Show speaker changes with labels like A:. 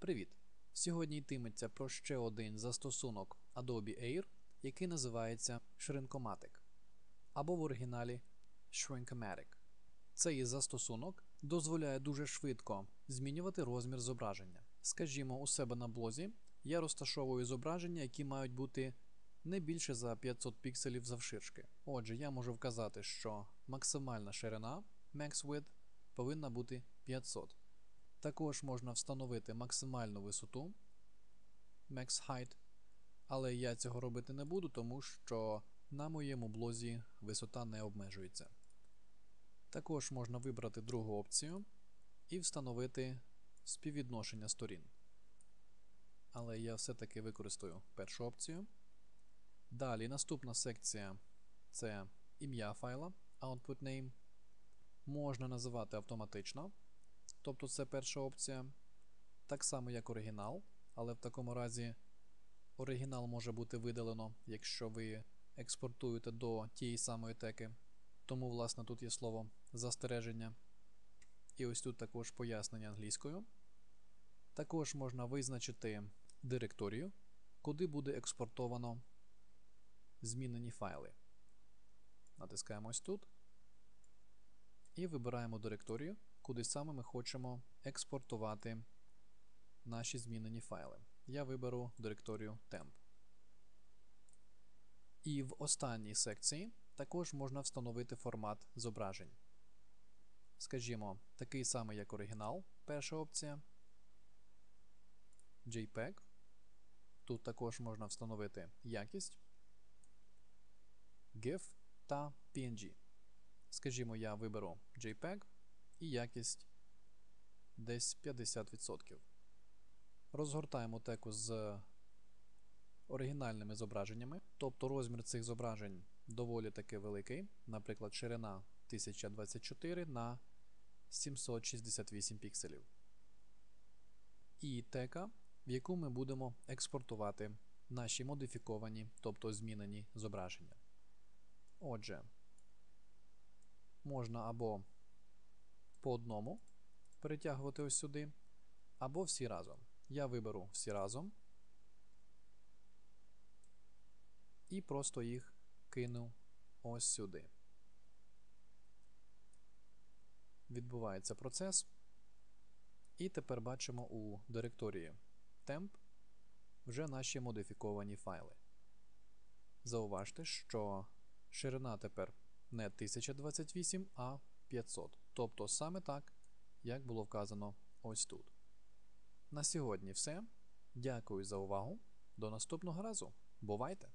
A: Привіт! Сьогодні йтиметься про ще один застосунок Adobe Air, який називається Shrinkomatic або в оригіналі Shrinkomatic. Цей застосунок дозволяє дуже швидко змінювати розмір зображення. Скажімо, у себе на блозі я розташовую зображення, які мають бути не більше за 500 пікселів завширшки. Отже, я можу вказати, що максимальна ширина Max Width повинна бути 500. Також можна встановити максимальну висоту Max Height, але я цього робити не буду, тому що на моєму блозі висота не обмежується. Також можна вибрати другу опцію і встановити співвідношення сторін. Але я все-таки використаю першу опцію. Далі наступна секція це ім'я файла, output name. Можна називати автоматично. Тобто це перша опція. Так само, як оригінал, але в такому разі оригінал може бути видалено, якщо ви експортуєте до тієї самої теки. Тому, власне, тут є слово застереження. І ось тут також пояснення англійською. Також можна визначити директорію, куди буде експортовано змінені файли. Натискаємо ось тут. І вибираємо директорію, куди саме ми хочемо експортувати наші змінені файли. Я виберу директорію temp. І в останній секції також можна встановити формат зображень. Скажімо, такий самий, як оригінал, перша опція. JPEG. Тут також можна встановити якість, GIF та PNG. Скажімо, я виберу JPEG і якість десь 50%. Розгортаємо теку з оригінальними зображеннями, тобто розмір цих зображень доволі таки великий, наприклад, ширина 1024 на 768 пікселів. І тека, в яку ми будемо експортувати наші модифіковані, тобто змінені зображення. Отже, можна або по одному перетягувати ось сюди, або всі разом. Я виберу всі разом і просто їх кину ось сюди. Відбувається процес. І тепер бачимо у директорії temp вже наші модифіковані файли. Зауважте, що ширина тепер не 1028, а 500. Тобто саме так, як було вказано ось тут. На сьогодні все. Дякую за увагу. До наступного разу. Бувайте!